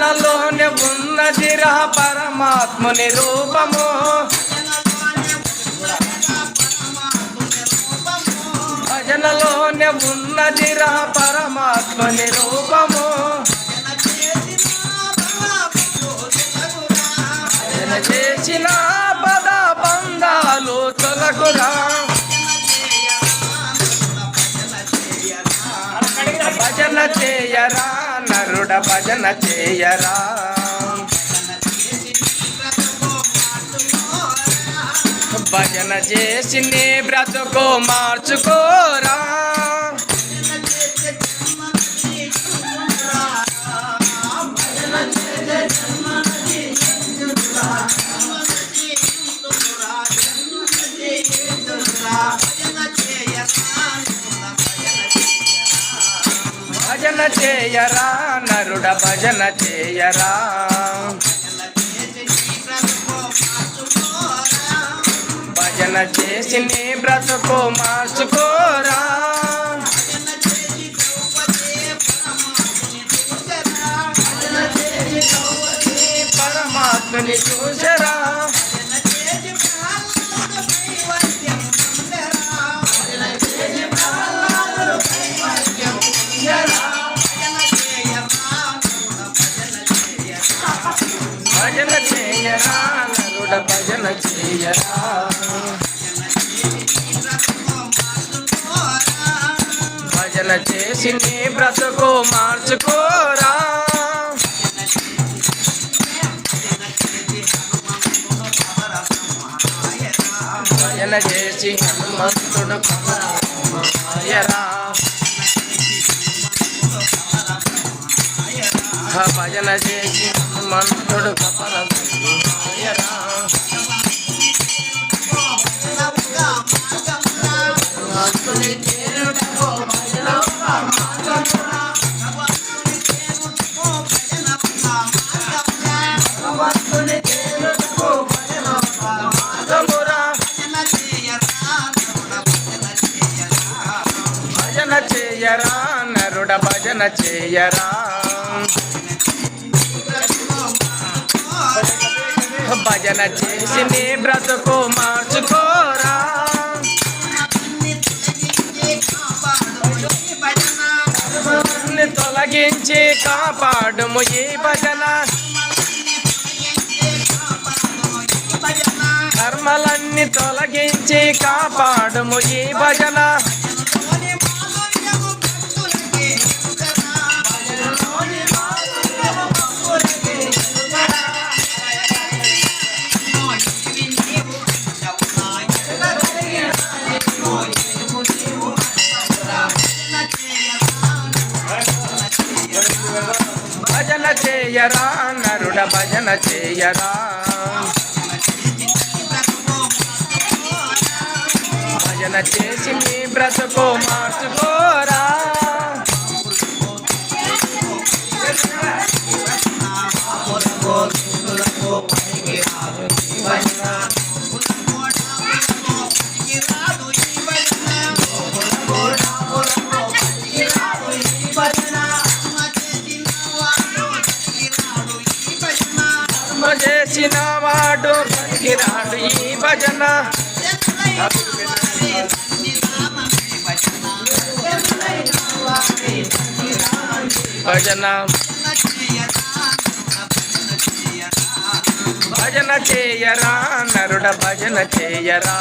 భజనలోనే ఉన్నదిరా పరమాత్ముని రూపము. భజనలోనే ఉన్నదిరా పరమాత్ముని రూపము. చేసిన పద బంధాలు తొలకురా భజన చేయరా? భజన చేసి నీ బ్రతుకు మార్చుకోరా? భజన చేయరా నరుడ భజన చేయరా. భజన చేసి నీ బ్రతుకు మార్చుకోరా. పరమాత్మని చూసరా. భజన చేయరా నరుడ భజన చేయరా. భజన చేసి నీ బ్రతుకు మార్చుకోరా. భజన చేసి హనుమంతుడు కమరా భజన చేసి హనుమంతుడు కపల భజన చేయరా నరుడ భజన చేయరా. భజన చేసి నీ బ్రతుకు మార్చుకోరా. తొలగించి కాపాడుము ఈ భజన. కర్మలన్నీ తొలగించి కాపాడుము ఈ భజన. భజన చేయరా నరుడ భజన చేయరా. భజన చేసి మీ బ్రతుకో మార్చుకోరా. చేసిన వాడు పనికిరాడు ఈ భజన. భజన. భజన చేయరా నరుడ భజన చేయరా.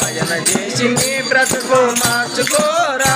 భజన చేసి నీ బ్రతుకు మార్చుకోరా.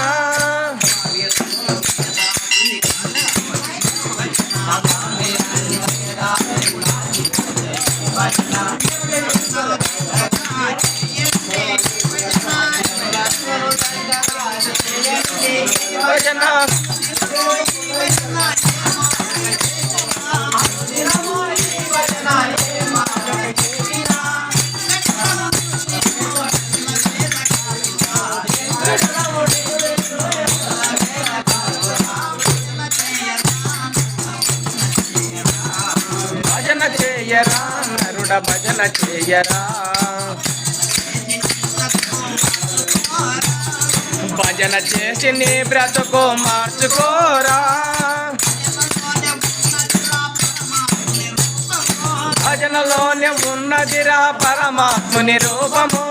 భజన చేయరా. భజన చేసి నీ బ్రతుకు మార్చుకోరా. భజనలోనే ఉన్నదిరా పరమాత్ముని రూపము.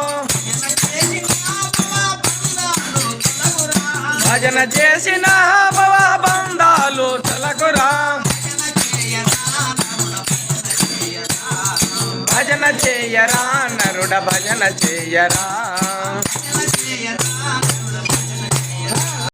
భజన చేసిన భవ బంధాలు భజన చేయరా నరుడ భజన చేయరా.